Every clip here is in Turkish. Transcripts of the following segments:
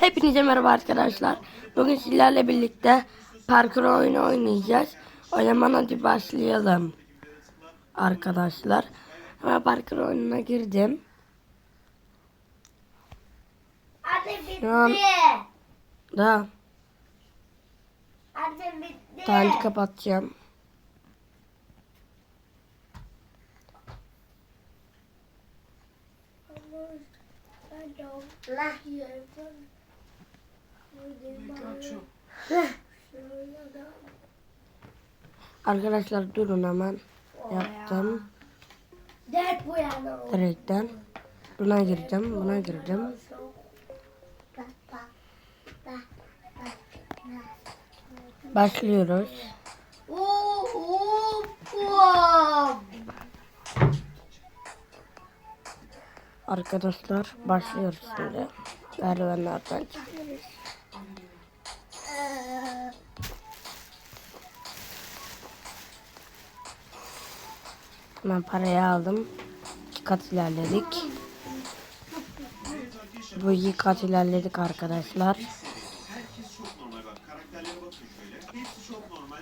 Hepinize merhaba arkadaşlar. Bugün sizlerle birlikte parkur oyunu oynayacağız. O zaman hadi başlayalım. Arkadaşlar. Hemen parkur oyununa girdim. Anne bitti. An- Da Anne bitti. tanrı kapatacağım. La. Arkadaşlar durun hemen. Yaptım. Direkten. Buna gireceğim. Buna gireceğim. Başlıyoruz. Arkadaşlar başlıyoruz şimdi. Merdivenlerden çıkıyoruz. Hemen parayı aldım. İki kat ilerledik. Bu iki kat ilerledik arkadaşlar. Herkes çok normal bak. Karakterlere bakın şöyle. Hepsi çok normal.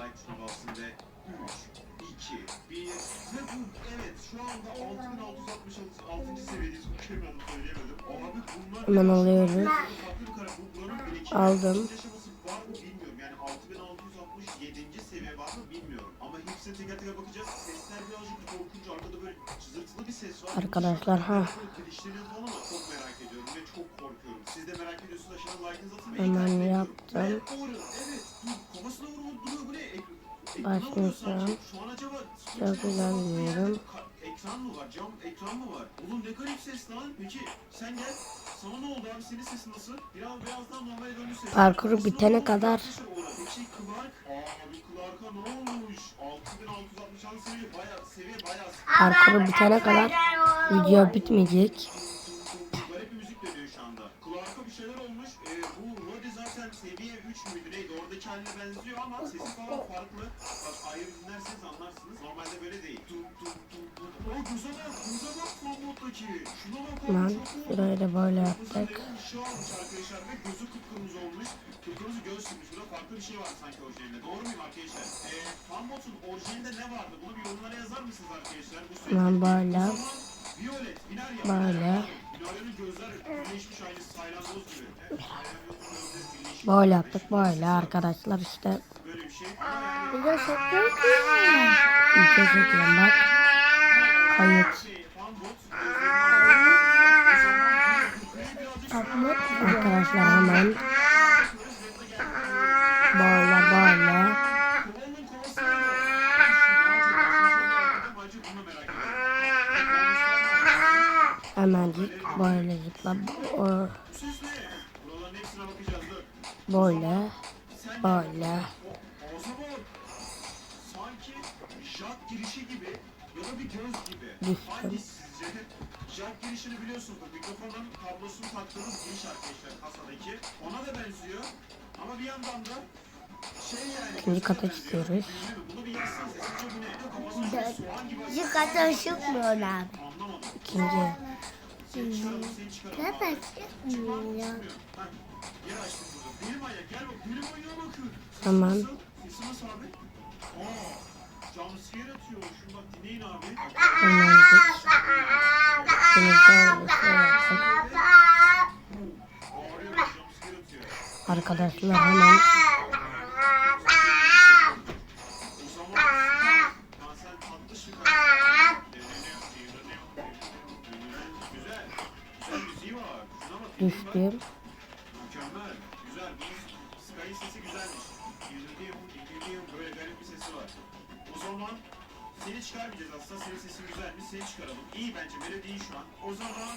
Like tuşuna bassın ve 3, 2, 1 ve bu evet şu anda 6666 seviyedeyiz. Kelimeyi söyleyemedim. Abi bunlar Hemen alıyoruz. Aldım. Yani 6667. seviye var mı bilmiyorum. Hepsine teker teker bakacağız. Sesler birazcık korkunç. Arkada böyle cızırtılı bir ses var. Arkadaşlar ha Klişleri falan ama çok merak ediyorum ve çok korkuyorum. Siz de merak ediyorsunuz aşağıdan like'ınızı atın. ve Hemen yaptım. Evet. Dur. Kafasına vurun. Duruyor. Bu ne? Ek- ekrana Başlıyor vuruyor şu an. acaba... Çok ilerliyorum. Ekran mı var? Cam ekran mı var? Oğlum ne garip ses lan. Peki sen gel. Sana ne oldu abi? Senin sesin nasıl? Biraz birazdan normale döndü ses. Parkuru bitene kadar Peki Clark? Abi Clark'a ne olmuş? Parkuru bitene kadar video bitmeyecek. Garip bir müzik veriyor şu anda. Clark'a bir şeyler olmuş. Ee, bu Roddy zaten seviye 3 müydü neydi? Oradaki haline benziyor ama sesi falan farklı. Bak ayrı dinlerseniz anlarsınız. Normalde böyle değil. Tum tum tum tum. O göze da böyle yaptık. böyle gözü kıpkırmızı göz sürmüş. Burada farklı bir şey var sanki orijinalinde. Doğru muyum arkadaşlar? Ee, Fanbot'un orijinalinde ne vardı? Bunu bir yorumlara yazar mısınız arkadaşlar? Bu süreç- Lan böyle. Violet, Binarya. Böyle. Binaryanın gözler birleşmiş aynı saylangoz gibi. Böyle yaptık böyle arkadaşlar işte. Böyle bir şey. Bir de satıyor ki. İlke çekiyorum bak. Kayıt. Arkadaşlar hemen merak ediyorum. hemencik böyle zıpla böyle böyle sanki Jack girişi gibi ya da bir göz gibi. Hangisi sizce? Jack girişini biliyorsunuz. Mikrofonun kablosunu taktığınız giriş arkadaşlar kasadaki. Ona da benziyor. Ama bir yandan da şey yani. İkinci kata çıkıyoruz. Bunu bir yazsanız sizce bu ne? Kafasına şöyle soğan gibi açık. Şu kadar çıkmıyor abi. Anlamadım. ikinci çıkmıyor Tamam. Arkadaşlar hemen Seni çıkarmayacağız aslında. Senin sesin güzelmiş. Seni çıkaralım. İyi bence melodiyi şu an. O zaman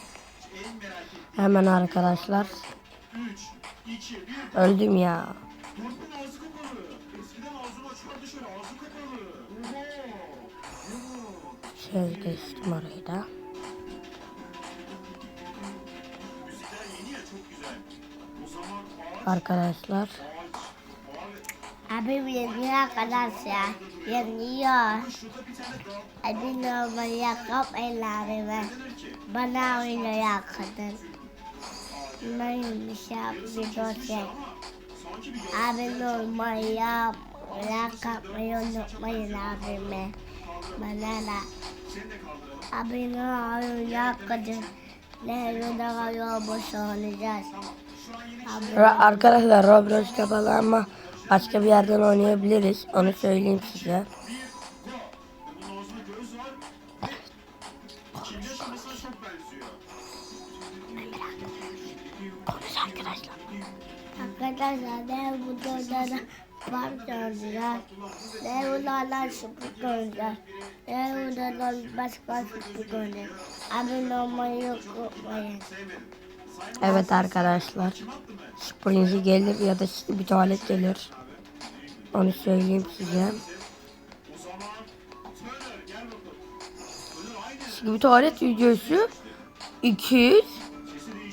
en merak ettiğim... Hemen arkadaşlar. 3, 2, 1... Öldüm ya. Burnun ağzı kapalı. Eskiden ağzını açıyordu şöyle. Ağzı kapalı. Şöyle geçtim orayı da. Arkadaşlar. Abim yeniyor arkadaşlar. Yeniyor. Abim olmayı kapmayın abime. Bana oynuyor kadın. Neymiş ya bir dosya. Abim olmayı like atmayı unutmayın abime. Bana da. Abim oynuyor kadın. Ne yolda yolmuş olacağız. Abim Ra- Arkadaşlar Roblox kapalı ama başka bir yerden oynayabiliriz. Onu söyleyeyim size. Var. Konuş arkadaşlar. Arkadaşlar ne bu dönemde park gördüler. Ne bunlardan şıpık gördüler. Ne bunlardan başka şıpık gördüler. Abone olmayı unutmayın. Evet arkadaşlar. Springy gelir ya da bir tuvalet gelir. Onu söyleyeyim size. Şimdi bir tuvalet videosu 200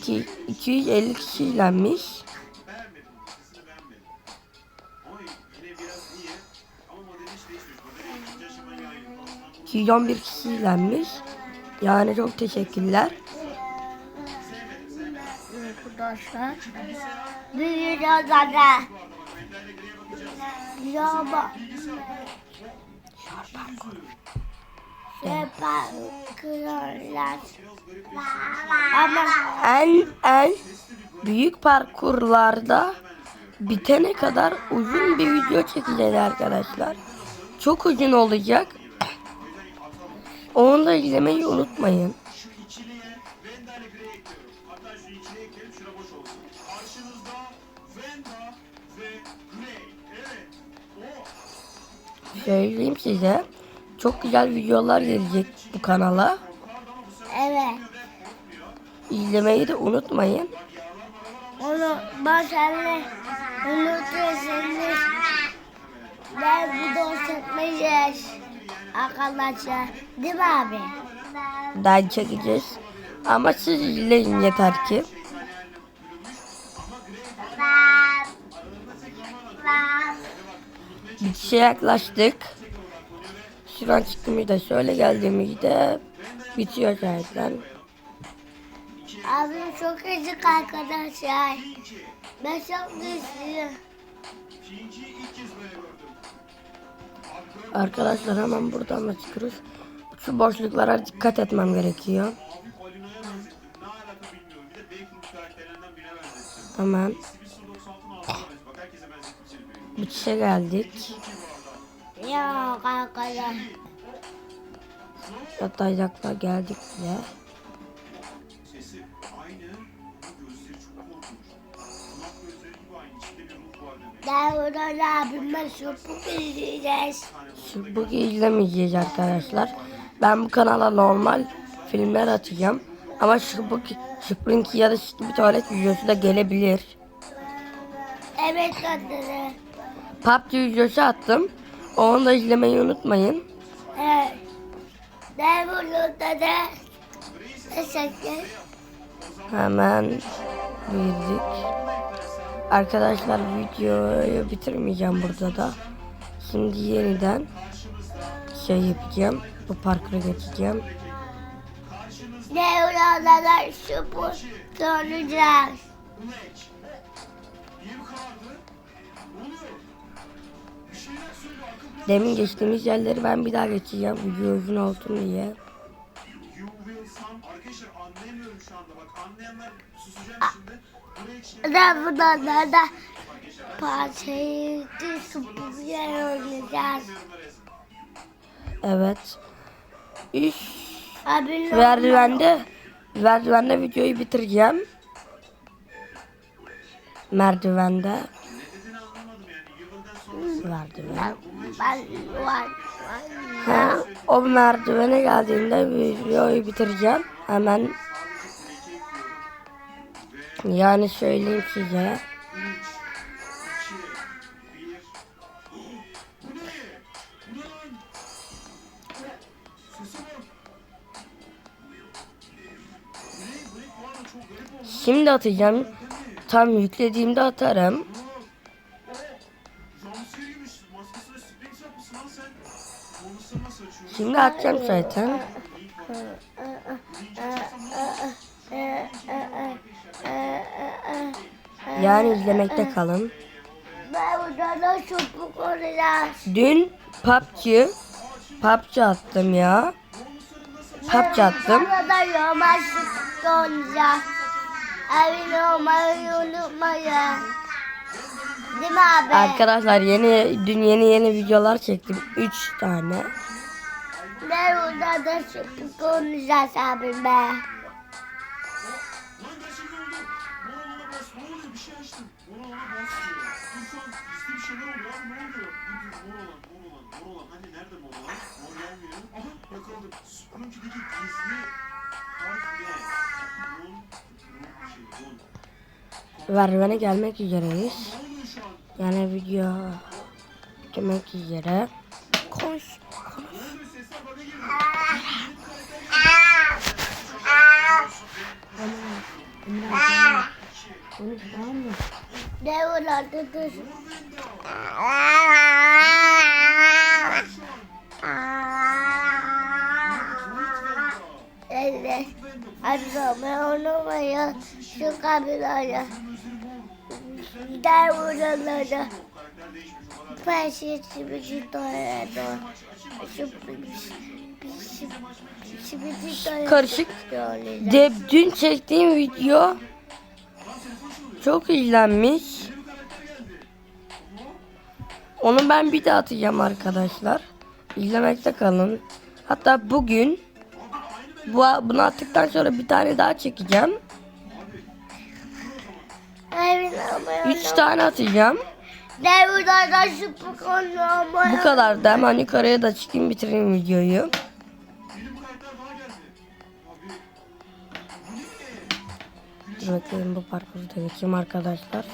ki 250 kişi izlenmiş. 211 kişi izlenmiş. Yani çok teşekkürler. Arkadaşlar. Bir videoda Ya bak. Yapakıyorlar. Ama En en büyük parkurlarda bitene kadar uzun bir video çekeceğiz arkadaşlar. Çok uzun olacak. Onu da izlemeyi unutmayın. Ekliyorum. Hatta şu ikiliye ekleyelim şura boş olsun. Karşınızda Venda ve Grey. Evet. O Söyleyeyim size. Çok güzel videolar gelecek bu kanala. evet. İzlemeyi de unutmayın. Onu başarılı unutursunuz. Ben bu dostlukmayız. Arkadaşlar. Değil mi abi? Daha çekeceğiz. Ama siz izleyin yeter ki. Bitişe yaklaştık. Şu an çıktığımızda şöyle geldiğimizde bitiyor zaten. Abim çok acık arkadaşlar. Ben çok güçlüyüm. Arkadaşlar hemen buradan da çıkıyoruz. Şu boşluklara dikkat etmem gerekiyor. Gibi aynı. İçinde bir ruh var demek. Ben buradan abimle şupuk izleyeceğiz. Şimdi bugün izlemeyeceğiz arkadaşlar. Ben bu kanala normal filmler atacağım. Ama bu Spring ya da bir tuvalet videosu da gelebilir. Evet kadını. PUBG videosu attım. Onu da izlemeyi unutmayın. Evet. Ben burada da teşekkür Hemen girdik. Arkadaşlar videoyu bitirmeyeceğim burada da. Şimdi yeniden şey yapacağım. Bu parkura geçeceğim. Ne oralara şupuk soracağız. Black. Niye bu plan. Demin geçtiğimiz yerleri ben bir daha geçeceğim. Video uzun olsun diye. Şu şey Ben buradan da parçayı şupuk yer oynayacağız. yorumlara Evet. Üç Abim merdivende merdivende videoyu bitireceğim. Merdivende merdiven. ben. Ha, o merdivene geldiğimde videoyu bitireceğim. Hemen yani söyleyeyim size. Şimdi atacağım. Tam yüklediğimde atarım. Şimdi atacağım zaten. Yani izlemekte kalın. Dün PUBG PUBG attım ya. PUBG attım. Evin olmayı unutmayın. Değil mi abi? Arkadaşlar yeni dün yeni yeni videolar çektim. 3 tane. Ben burada da çubuk olacağız abim be. Şey. Hani nerede Moralan? Mor gelmiyor. Aha yakaladım. Spelunky'deki gizli harf ne? Ron. Ron bir. Ron. Vervene gelmek üzereyiz. Yani video bitmek üzere. Koş. Ne burada dur. Hadi ben unutmayın. Şu kabilayı. Der buraları. Karakter değişmiş. O kadar. Ben şey çibici doyardı. Şu. Karışık. De, dün çektiğim video çok izlenmiş. Onu ben bir daha atacağım arkadaşlar. İzlemekte kalın. Hatta bugün bu bunu attıktan sonra bir tane daha çekeceğim. 3 tane atacağım. Olmayı. Bu kadar da hemen yukarıya da çıkayım bitireyim videoyu. Bakayım bu parkuru da geçeyim arkadaşlar.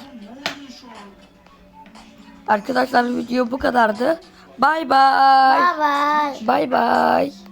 Arkadaşlar video bu kadardı. Bay bay. Bye bye. Bay bay.